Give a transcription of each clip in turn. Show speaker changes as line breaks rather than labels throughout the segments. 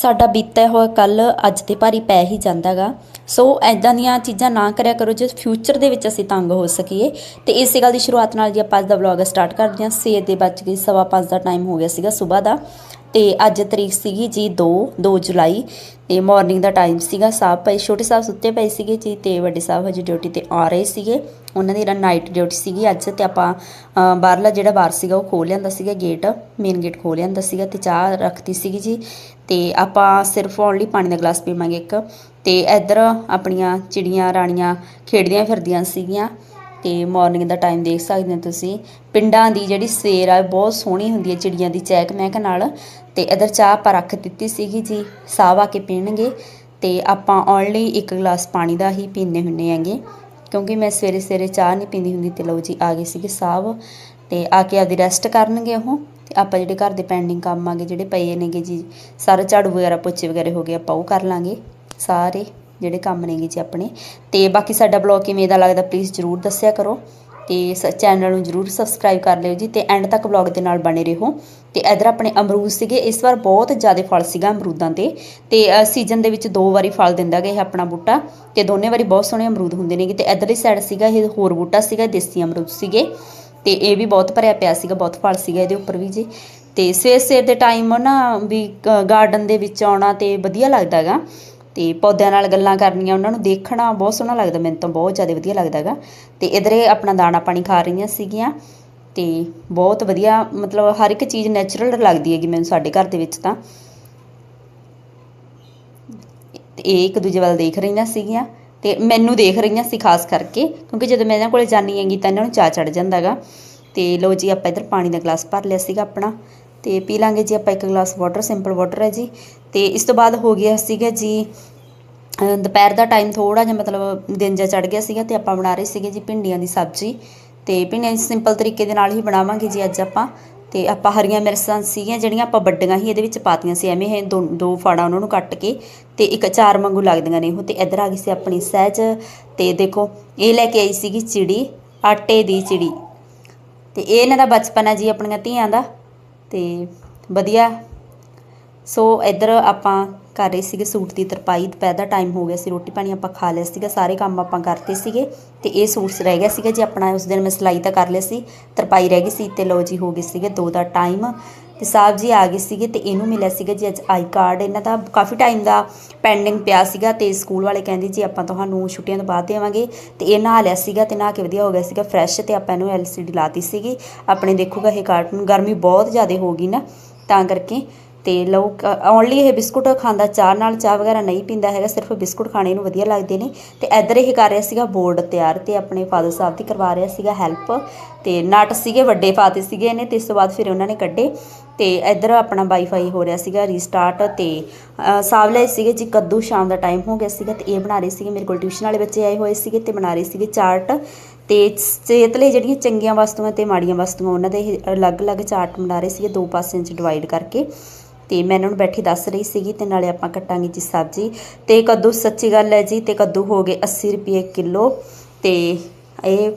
ਸਾਡਾ ਬੀਤਿਆ ਹੋਇਆ ਕੱਲ ਅੱਜ ਤੇ ਭਾਰੀ ਪੈ ਹੀ ਜਾਂਦਾਗਾ। ਸੋ ਐਦਾਂ ਦੀਆਂ ਚੀਜ਼ਾਂ ਨਾ ਕਰਿਆ ਕਰੋ, ਜੇ ਫਿਊਚਰ ਦੇ ਵਿੱਚ ਅਸੀਂ ਤੰਗ ਹੋ ਸਕੀਏ। ਤੇ ਇਸੇ ਗੱਲ ਦੀ ਸ਼ੁਰੂਆਤ ਨਾਲ ਜੀ ਆਪਾਂ ਅੱਜ ਦਾ ਵਲੌਗ ਸਟਾਰਟ ਕਰਦੇ ਹਾਂ। ਸਵੇਰ ਦੇ ਬਚ ਗਏ, ਸਵਾ ਪੰਜ ਦਾ ਟਾਈਮ ਹੋ ਗਿਆ ਸੀਗਾ ਸਵੇਰ ਦਾ। ਤੇ ਅੱਜ ਤਰੀਕ ਸੀਗੀ ਜੀ 2 2 ਜੁਲਾਈ। ਤੇ ਮਾਰਨਿੰਗ ਦਾ ਟਾਈਮ ਸੀਗਾ ਸਾਹਿਬ ਪਏ, ਛੋਟੇ ਸਾਹਿਬ ਸੁੱਤੇ ਪਏ ਸੀਗੇ ਜੀ ਤੇ ਵੱਡੇ ਸਾਹਿਬ ਹਜੇ ਡਿਊਟੀ ਤੇ ਆ ਰਹੇ ਸੀਗੇ। ਉਹਨਾਂ ਦੀ ਨਾਈਟ ਡਿਊਟੀ ਸੀਗੀ ਅੱਜ ਤੇ ਆਪਾਂ ਬਾਹਰਲਾ ਜਿਹੜਾ ਬਾਰ ਸੀਗਾ ਉਹ ਖੋਲ ਲਿਆਂਦਾ ਸੀਗਾ ਗੇਟ ਮੇਨ ਗੇਟ ਖੋਲ ਲਿਆਂਦਾ ਸੀਗਾ ਤੇ ਚਾਹ ਰੱਖਤੀ ਸੀਗੀ ਜੀ। ਤੇ ਆਪਾਂ ਸਿਰਫ ਓਨਲੀ ਪਾਣੀ ਦਾ ਗਲਾਸ ਪੀਵਾਂਗੇ ਇੱਕ। ਤੇ ਇੱਧਰ ਆਪਣੀਆਂ ਚਿੜੀਆਂ ਰਾਣੀਆਂ ਖੇਡਦੀਆਂ ਫਿਰਦੀਆਂ ਸੀਗੀਆਂ। ਤੇ ਮਾਰਨਿੰਗ ਦਾ ਟਾਈਮ ਦੇਖ ਸਕਦੇ ਹੋ ਤੁਸੀਂ। ਪਿੰਡਾਂ ਦੀ ਜਿਹੜੀ ਸਵੇਰ ਆ, ਬਹੁਤ ਸੋਹਣੀ ਹੁੰਦੀ ਹੈ ਚਿੜੀਆਂ ਦੀ ਚਹਿਕ ਮਹਿਕ ਨਾਲ। ਤੇ ਇੱਧਰ ਚਾਹ ਆਪਾਂ ਰੱਖ ਦਿੱਤੀ ਸੀਗੀ ਜੀ, ਸਾਹ ਆ ਕੇ ਪੀਣਗੇ। ਤੇ ਆਪਾਂ ਓਨਲੀ ਇੱਕ ਗਲਾਸ ਪਾਣੀ ਦਾ ਹੀ ਪੀਂਦੇ ਹੁੰਨੇ ਹੈਗੇ। ਕਿਉਂਕਿ ਮੈਂ ਸਵੇਰੇ ਸਵੇਰੇ ਚਾਹ ਨਹੀਂ ਪੀਂਦੀ ਹੁੰਦੀ ਤੇ ਲਓ ਜੀ ਆ ਗਏ ਸੀਗੇ ਸਾਹਿਬ ਤੇ ਆ ਕੇ ਆਪਦੀ ਰੈਸਟ ਕਰਨਗੇ ਉਹ ਤੇ ਆਪਾਂ ਜਿਹੜੇ ਘਰ ਦੇ ਪੈਂਡਿੰਗ ਕੰਮ ਆਗੇ ਜਿਹੜੇ ਪਏ ਨੇਗੇ ਜੀ, ਸਾਰੇ ਝਾੜੂ ਵਗੈਰਾ ਪੋਚੇ ਵਗੈਰਾ ਹੋ ਗਏ, ਆਪਾਂ ਉਹ ਕਰ ਲਾਂਗੇ, ਸਾਰੇ ਜਿਹੜੇ ਕੰਮ ਨੇਗੇ ਜੀ ਆਪਣੇ ਤੇ ਬਾਕੀ ਸਾਡਾ ਬਲੌਗ ਕਿਵੇਂ ਦਾ ਲੱਗਦਾ ਪਲੀਜ਼ ਜਰੂਰ ਦੱਸਿਆ ਕਰੋ। ਤੇ ਚੈਨਲ ਨੂੰ ਜਰੂਰ ਸਬਸਕ੍ਰਾਈਬ ਕਰ ਲਿਓ ਜੀ ਤੇ ਐਂਡ ਤੱਕ ਬਲੌਗ ਦੇ ਨਾਲ ਬਣੇ ਰਹੋ। ਤੇ ਇਧਰ ਆਪਣੇ ਅਮਰੂਦ ਸੀਗੇ, ਇਸ ਵਾਰ ਬਹੁਤ ਜ਼ਿਆਦਾ ਫਲ ਸੀਗਾ ਅਮਰੂਦਾਂ ਤੇ ਤੇ ਸੀਜ਼ਨ ਦੇ ਵਿੱਚ ਦੋ ਵਾਰੀ ਫਲ ਦਿੰਦਾ ਗਿਆ ਇਹ ਆਪਣਾ ਬੂਟਾ। ਤੇ ਦੋਨੇ ਵਾਰੀ ਬਹੁਤ ਸੋਹਣੇ ਅਮਰੂਦ ਹੁੰਦੇ ਨੇਗੇ। ਤੇ ਇਧਰਲੀ ਸਾਈਡ ਸੀਗਾ ਇਹ ਹੋਰ ਬੂਟਾ ਸੀਗਾ, ਦੇਸੀ ਅਮਰੂਦ ਸੀਗੇ। ਤੇ ਇਹ ਵੀ ਬਹੁਤ ਭਰਿਆ ਪਿਆ ਸੀਗਾ, ਬਹੁਤ ਫਲ ਸੀਗਾ ਇਹਦੇ ਉੱਪਰ ਵੀ ਜੀ। ਤੇ ਸਵੇਰ ਸਵੇਰ ਦੇ ਟਾਈਮ ਨਾ ਵੀ ਗਾਰਡਨ ਦੇ ਵਿੱਚ ਆਉਣਾ ਤੇ ਵਧੀਆ ਲੱਗਦਾਗਾ ਤੇ ਪੌਦਿਆਂ ਨਾਲ ਗੱਲਾਂ ਕਰਨੀਆਂ, ਉਹਨਾਂ ਨੂੰ ਦੇਖਣਾ ਬਹੁਤ ਸੋਹਣਾ ਲੱਗਦਾ, ਮੈਨੂੰ ਤਾਂ ਬਹੁਤ ਜ਼ਿਆਦਾ ਵਧੀਆ ਲੱਗਦਾ ਲੱਗਦਾਗਾ ਤੇ ਇਧਰੇ ਆਪਣਾ ਦਾਣਾ ਪਾਣੀ ਖਾ ਰਹੀਆਂ ਸੀਗੀਆਂ ਤੇ ਬਹੁਤ ਵਧੀਆ, ਮਤਲਬ ਹਰ ਇੱਕ ਚੀਜ਼ ਨੈਚੁਰਲ ਲੱਗਦੀ ਹੈਗੀ ਮੈਨੂੰ ਸਾਡੇ ਘਰ ਦੇ ਵਿੱਚ ਤਾਂ। ਇਹ ਇੱਕ ਦੂਜੇ ਵੱਲ ਦੇਖ ਰਹੀਆਂ ਸੀਗੀਆਂ ਤੇ ਮੈਨੂੰ ਦੇਖ ਰਹੀਆਂ ਸੀ ਖਾਸ ਕਰਕੇ, ਕਿਉਂਕਿ ਜਦੋਂ ਮੈਂ ਇਹਨਾਂ ਕੋਲੇ ਜਾਨੀ ਹੈਗੀ ਤਾਂ ਇਹਨਾਂ ਨੂੰ ਚਾਹ ਚੜ ਜਾਂਦਾਗਾ ਤੇ ਲੋ ਜੀ, ਆਪਾਂ ਇਧਰ ਪਾਣੀ ਦਾ ਗਲਾਸ ਭਰ ਲਿਆ ਸੀਗਾ ਆਪਣਾ ਤੇ ਪੀ ਲਾਂਗੇ ਜੀ ਆਪਾਂ ਇੱਕ ਗਲਾਸ ਵਾਟਰ ਸਿੰਪਲ ਵਾਟਰ ਹੈ ਜੀ। ਤੇ ਇਸ ਤੋਂ ਬਾਅਦ ਹੋ ਗਿਆ ਸੀਗਾ ਜੀ ਦੁਪਹਿਰ ਦਾ ਟਾਈਮ ਥੋੜਾ ਜਿਹਾ ਮਤਲਬ ਦਿਨ ਜਿਹਾ ਚੜ ਗਿਆ ਸੀਗਾ ਤੇ ਆਪਾਂ ਬਣਾ ਰਹੇ ਸੀਗੇ ਜੀ ਭਿੰਡੀਆਂ ਦੀ ਸਬਜ਼ੀ। ਤੇ ਭਿੰਡੀਆਂ ਸਿੰਪਲ ਤਰੀਕੇ ਦੇ ਨਾਲ ਹੀ ਬਣਾਵਾਂਗੇ ਜੀ ਅੱਜ ਆਪਾਂ। ਤੇ ਆਪਾਂ ਹਰੀਆਂ ਮਿਰਚਾਂ ਸੀਗੀਆਂ ਜਿਹੜੀਆਂ ਆਪਾਂ ਵੱਡੀਆਂ ਹੀ ਇਹਦੇ ਵਿੱਚ ਪਾਤੀਆਂ ਸੀ, ਐਵੇਂ ਇਹ ਦੋ ਦੋ ਫਾੜਾ ਉਹਨਾਂ ਨੂੰ ਕੱਟ ਕੇ ਤੇ ਇੱਕ ਚਾਰ ਵਾਂਗੂ ਲੱਗਦੀਆਂ ਨੇ ਉਹ ਤੇ ਇੱਧਰ ਆ ਗਈ ਸੀ ਆਪਣੀ ਸਹਿਜ। ਤੇ ਦੇਖੋ, ਇਹ ਲੈ ਕੇ ਆਈ ਸੀਗੀ ਚਿੜੀ, ਆਟੇ ਦੀ ਚਿੜੀ। ਤੇ ਇਹ ਇਹਨਾਂ ਦਾ ਬਚਪਨ ਹੈ ਜੀ ਆਪਣੀਆਂ ਧੀਆਂ ਦਾ। ਅਤੇ ਵਧੀਆ। ਸੋ ਇੱਧਰ ਆਪਾਂ ਕਰ ਰਹੇ ਸੀਗੇ, ਸੂਟ ਦੀ ਤਰਪਾਈ, ਦੁਪਹਿਰ ਦਾ ਟਾਈਮ ਹੋ ਗਿਆ ਸੀ, ਰੋਟੀ ਪਾਣੀ ਆਪਾਂ ਖਾ ਲਿਆ ਸੀਗਾ, ਸਾਰੇ ਕੰਮ ਆਪਾਂ ਕਰਤੇ ਸੀਗੇ ਤੇ ਇਹ ਸੂਟਸ ਰਹਿ ਗਿਆ ਸੀਗਾ ਜੀ, ਆਪਣਾ ਉਸ ਦਿਨ ਮੈਂ ਸਿਲਾਈ ਤਾਂ ਕਰ ਲਿਆ ਸੀ, ਤਰਪਾਈ ਰਹਿ ਗਈ ਸੀ ਤੇ ਲੋ ਜੀ, ਹੋ ਗਏ ਸੀਗੇ ਦੋ ਦਾ ਟਾਈਮ ਤੇ ਸਾਹਿਬ ਜੀ ਆ ਗਏ ਸੀਗੇ ਤੇ ਇਹਨੂੰ ਮਿਲਿਆ ਸੀਗਾ ਜੀ ਅੱਜ ਆਈ ਕਾਰਡ। ਇਹਨਾਂ ਦਾ ਕਾਫੀ ਟਾਈਮ ਦਾ ਪੈਂਡਿੰਗ ਪਿਆ ਸੀਗਾ ਤੇ ਸਕੂਲ ਵਾਲੇ ਕਹਿੰਦੇ ਜੀ ਆਪਾਂ ਤੁਹਾਨੂੰ ਛੁੱਟੀਆਂ ਤੋਂ ਬਾਅਦ ਦੇਵਾਂਗੇ। ਤੇ ਇਹ ਨਹਾ ਲਿਆ ਸੀਗਾ ਤੇ ਨਹਾ ਕੇ ਵਧੀਆ ਹੋ ਗਿਆ ਸੀਗਾ ਫਰੈਸ਼ ਤੇ ਆਪਾਂ ਇਹਨੂੰ ਐਲਸੀਡੀ ਲਾਤੀ ਸੀਗੀ। ਆਪਣੇ ਦੇਖੂਗਾ ਇਹ ਕਾਰਟੂਨ ਗਰਮੀ ਬਹੁਤ ਜ਼ਿਆਦਾ ਹੋ ਗਈ ਨਾ, ਤਾਂ ਕਰਕੇ ਤੇ ਲੋਕ ਓਨਲੀ ਇਹ ਬਿਸਕੁਟ ਖਾਂਦਾ ਚਾਹ ਨਾਲ ਚਾਹ ਵਗੈਰਾ ਨਹੀਂ ਪੀਂਦਾ ਹੈਗਾ ਸਿਰਫ ਬਿਸਕੁਟ ਖਾਣੇ ਨੂੰ ਵਧੀਆ ਲੱਗਦੇ ਨੇ। ਤੇ ਇੱਧਰ ਇਹ ਕਰ ਰਿਹਾ ਸੀਗਾ ਬੋਰਡ ਤਿਆਰ ਤੇ ਆਪਣੇ ਫਾਦਰ ਸਾਹਿਬ ਦੀ ਕਰਵਾ ਰਿਹਾ ਸੀਗਾ ਹੈਲਪ। ਤੇ ਨਟ ਸੀਗੇ ਵੱਡੇ ਪਾਤੇ ਸੀਗੇ ਇਹਨੇ ਤੇ ਇਸ ਤੋਂ ਬਾਅਦ ਫਿਰ ਉਹਨਾਂ ਨੇ ਕੱਢੇ। ਤੇ ਇੱਧਰ ਆਪਣਾ ਵਾਈਫਾਈ ਹੋ ਰਿਹਾ ਸੀਗਾ ਰੀਸਟਾਰਟ ਤੇ ਅ, ਸਾਵਲੇ ਸੀਗੇ ਜੀ ਕੱਦੂ ਸ਼ਾਮ ਦਾ ਟਾਈਮ ਹੋ ਗਿਆ ਸੀਗਾ ਤੇ ਇਹ ਬਣਾ ਰਹੇ ਸੀਗੇ। ਮੇਰੇ ਕੋਲ ਟਿਊਸ਼ਨ ਵਾਲੇ ਬੱਚੇ ਆਏ ਹੋਏ ਸੀਗੇ ਤੇ ਬਣਾ ਰਹੇ ਸੀਗੇ ਚਾਰਟ। ਤੇ ਸਿਹਤ ਲਈ ਜਿਹੜੀਆਂ ਚੰਗੀਆਂ ਵਸਤੂਆਂ ਤੇ ਮਾੜੀਆਂ ਵਸਤੂਆਂ ਉਹਨਾਂ ਦੇ ਇਹ ਅਲੱਗ-ਅਲੱਗ ਚਾਰਟ ਬਣਾ ਰਹੇ ਸੀਗੇ ਦੋ ਪਾਸਿਆਂ 'ਚ ਡਿਵਾਈਡ ਕਰਕੇ। ਤੇ ਮੈਂ ਇਹਨਾਂ ਨੂੰ ਬੈਠੀ ਦੱਸ ਰਹੀ ਸੀਗੀ ਤੇ ਨਾਲੇ ਆਪਾਂ ਕੱਟਾਂਗੇ ਜੀ ਸਬਜ਼ੀ। ਤੇ ਕੱਦੂ ਸੱਚੀ ਗੱਲ ਹੈ ਜੀ, ਤੇ ਕੱਦੂ ਹੋ ਗਏ 80 ਰੁਪਏ ਕਿਲੋ। ਤੇ ਇਹ,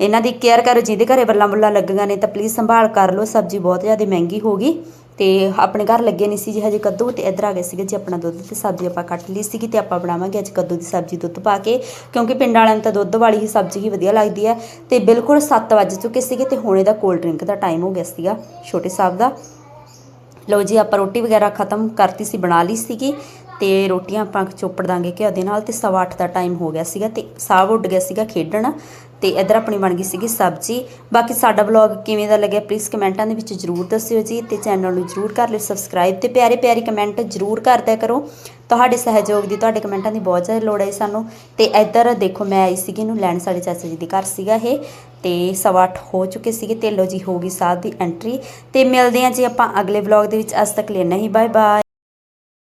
ਇਹਨਾਂ ਦੀ ਕੇਅਰ ਕਰੋ, ਜਿਹਦੇ ਘਰੇ ਬੱਲਾਂ ਬੁੱਲਾਂ ਲੱਗੀਆਂ ਨੇ ਤਾਂ ਪਲੀਜ਼ ਸੰਭਾਲ ਕਰ ਲਓ, ਸਬਜ਼ੀ ਬਹੁਤ ਜ਼ਿਆਦਾ ਮਹਿੰਗੀ ਹੋ ਗਈ। ਤੇ ਆਪਣੇ ਘਰ ਲੱਗੇ ਨਹੀਂ ਸੀ ਜੀ ਹਜੇ ਕੱਦੂ, ਤੇ ਇੱਧਰ ਆ ਗਏ ਸੀਗੇ ਜੀ ਆਪਣਾ ਦੁੱਧ ਤੇ ਸਬਜ਼ੀ ਆਪਾਂ ਕੱਟ ਲਈ ਸੀਗੀ ਤੇ ਆਪਾਂ ਬਣਾਵਾਂਗੇ ਅੱਜ ਕੱਦੂ ਦੀ ਸਬਜ਼ੀ ਦੁੱਧ ਪਾ ਕੇ। ਕਿਉਂਕਿ ਪਿੰਡ ਵਾਲਿਆਂ ਨੂੰ ਤਾਂ ਦੁੱਧ ਵਾਲੀ ਹੀ ਸਬਜ਼ੀ ਹੀ ਵਧੀਆ ਲੱਗਦੀ ਹੈ। ਤੇ ਬਿਲਕੁਲ 7 ਵਜ ਚੁੱਕੇ ਸੀਗੇ ਤੇ ਹੁਣ ਇਹਦਾ ਕੋਲਡ ਡਰਿੰਕ ਦਾ ਟਾਈਮ ਹੋ ਗਿਆ ਸੀਗਾ, ਛੋਟੇ ਸਾਹਿਬ ਦਾ। ਲਓ ਜੀ ਆਪਾਂ ਰੋਟੀ ਵਗੈਰਾ ਖਤਮ ਕਰਤੀ ਸੀ ਬਣਾ ਲਈ ਸੀਗੀ। ਤੇ ਰੋਟੀਆਂ ਆਪਾਂ ਚੋਪੜ ਦਾਂਗੇ ਘਿਓ ਦੇ ਨਾਲ ਤੇ ਸਵਾ ਅੱਠ ਦਾ ਟਾਈਮ ਹੋ ਗਿਆ ਸੀਗਾ ਤੇ ਸਾਹ ਉੱਡ ਗਿਆ ਸੀਗਾ ਖੇਡਣ ਤੇ ਇੱਧਰ ਆਪਣੀ ਬਣ ਗਈ ਸੀਗੀ ਸਬਜ਼ੀ। ਬਾਕੀ ਸਾਡਾ ਵਲੌਗ ਕਿਵੇਂ ਦਾ ਲੱਗਿਆ ਪਲੀਜ਼ ਕਮੈਂਟਾਂ ਦੇ ਵਿੱਚ ਜਰੂਰ ਦੱਸਿਓ ਜੀ ਤੇ ਚੈਨਲ ਨੂੰ ਜਰੂਰ ਕਰ ਲਿਓ ਸਬਸਕ੍ਰਾਈਬ ਤੇ ਪਿਆਰੇ ਪਿਆਰੇ ਕਮੈਂਟ ਜਰੂਰ ਕਰਦਿਆ ਕਰੋ। ਤੁਹਾਡੇ ਸਹਿਯੋਗ ਦੀ ਤੁਹਾਡੇ ਕਮੈਂਟਾਂ ਦੀ ਬਹੁਤ ਜ਼ਿਆਦਾ ਲੋੜ ਹੈ ਸਾਨੂੰ। ਤੇ ਇੱਧਰ ਦੇਖੋ ਮੈਂ ਆਈ ਸੀਗੀ ਇਹਨੂੰ ਲੈਣ ਸਾਡੇ ਚਾਚਾ ਜੀ ਦੇ ਘਰ ਸੀਗਾ ਇਹ। ਤੇ ਸਵਾ ਅੱਠ ਹੋ ਚੁੱਕੇ ਸੀਗੇ ਤੇ ਲੋ ਜੀ ਹੋ ਗਈ ਸਾਹ ਦੀ ਐਂਟਰੀ ਤੇ ਮਿਲਦੇ ਹਾਂ ਜੀ ਆਪਾਂ ਅਗਲੇ ਵਲੌਗ ਦੇ ਵਿੱਚ। ਅੱਜ ਤੱਕ ਲਈ ਨਹੀਂ ਬਾਏ ਬਾਏ